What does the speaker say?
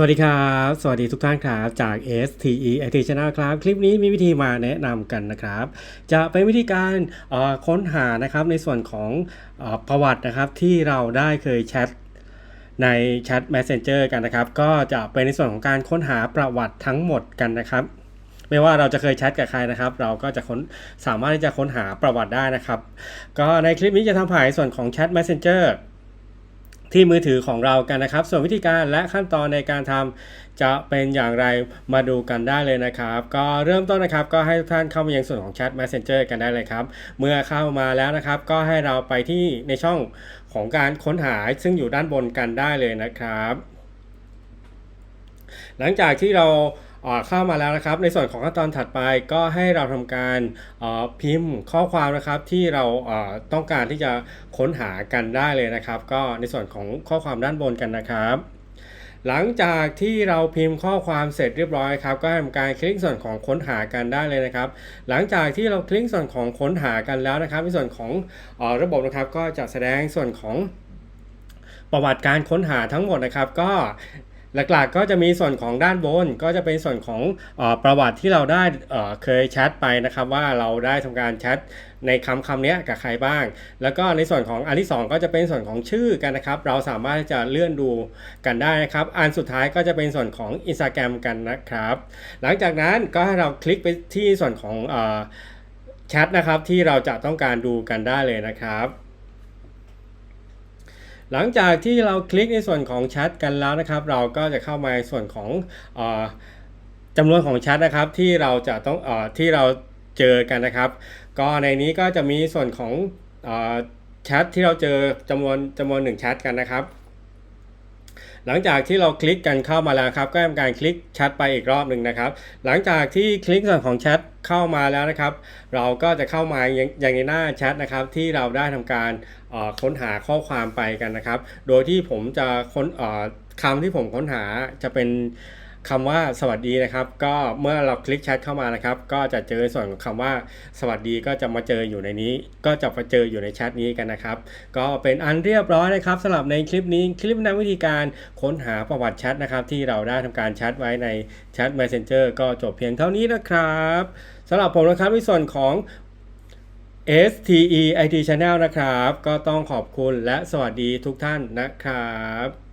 สวัสดีครับ สวัสดีทุกท่านครับ จาก STE IT Channel ครับ คลิปนี้มีวิธีมาแนะนำกันนะครับ จะเป็นวิธีการค้นหานะครับในส่วนของอประวัตินะครับที่เราได้เคยแชทในแชท Messenger กันนะครับ ก็จะเป็นในส่วนของการค้นหาประวัติทั้งหมดกันนะครับ ไม่ว่าเราจะเคยแชทกับใครนะครับ เราก็จะค้นสามารถที่จะค้นหาประวัติได้นะครับ ก็ในคลิปนี้จะทำผ่านส่วนของแชท Messenger ที่มือถือของเรากันนะครับ ส่วนวิธีการและขั้นตอนในการทำจะเป็นอย่างไรมาดูกันได้เลยนะครับ ก็เริ่มต้นนะครับก็ให้ทุกท่านเข้ามายังส่วนของแชท Messenger กันได้เลยครับ เมื่อเข้ามาแล้วนะครับ ก็ให้เราไปที่ในช่องของการค้นหาซึ่งอยู่ด้านบนกันได้เลยนะครับ หลังจากที่เรา เข้ามาแล้วนะครับ ในส่วนของขั้นตอนถัดไปก็ให้เราทำการพิมพ์ข้อความนะครับที่เราต้องการที่จะค้นหากันได้เลยนะครับ ก็ในส่วนของข้อความด้านบนกันนะครับหลังจากที่เราพิมพ์ข้อความเสร็จเรียบร้อยครับ ก็ทำการคลิกส่วนของค้นหากันได้เลยนะครับ หลังจากที่เราคลิกส่วนของค้นหากันแล้วนะครับ ในส่วนของออระบบนะครับ ก็จะแสดงส่วนของประวัติการค้นหาทั้งหมดนะครับ ก็ หลักๆก็จะมีส่วนของด้านบนก็จะเป็นส่วนของอประวัติที่เราได้เคยแชทไปนะครับว่าเราได้ทำการแชทในคำคำนี้กับใครบ้าง แล้วก็ในส่วนของอันที่ 2 ก็จะเป็นส่วนของชื่อกันนะครับ เราสามารถจะเลื่อนดูกันได้นะครับ อันสุดท้ายก็จะเป็นส่วนของ Instagram กันนะครับ หลังจากนั้นก็ให้เราคลิกไปที่ส่วนของแชทนะครับที่เราจะต้องการดูกันได้เลยนะครับ หลังจากที่เราคลิกในส่วนของแชทกันแล้วนะครับ เราก็จะเข้ามาในส่วนของอจำนวนของแชทนะครับ ที่เราจะต้องอที่เราเจอกันนะครับ ก็ในนี้ก็จะมีส่วนของอแชทที่เราเจอจำนวนจำนวนหนึ่งแชทกันนะครับ หลังจากที่เราคลิกกันเข้ามาแล้วครับ ก็ทำการคลิกแชทไปอีกรอบหนึ่งนะครับ หลังจากที่คลิกส่วนของแชทเข้ามาแล้วนะครับ เราก็จะเข้ามาอย่างในหน้าแชทนะครับ ที่เราได้ทำการค้นหาข้อความไปกันนะครับ โดยที่ผมจะค้นคำที่ผมค้นหาจะเป็น คำว่าสวัสดีนะครับ ก็เมื่อเราคลิกแชทเข้ามานะครับ ก็จะเจอส่วนของคำว่าสวัสดีก็จะมาเจออยู่ในนี้ ก็จะมาเจออยู่ในแชทนี้กันนะครับ ก็เป็นอันเรียบร้อยนะครับสำหรับในคลิปนี้คลิปแนะวิธีการค้นหาประวัติแชทนะครับ ที่เราได้ทำการแชทไว้ในแชท Messenger ก็จบเพียงเท่านี้นะครับสำหรับผมนะครับในส่วนของ STE IT Channel นะครับ ก็ต้องขอบคุณและสวัสดีทุกท่านนะครับ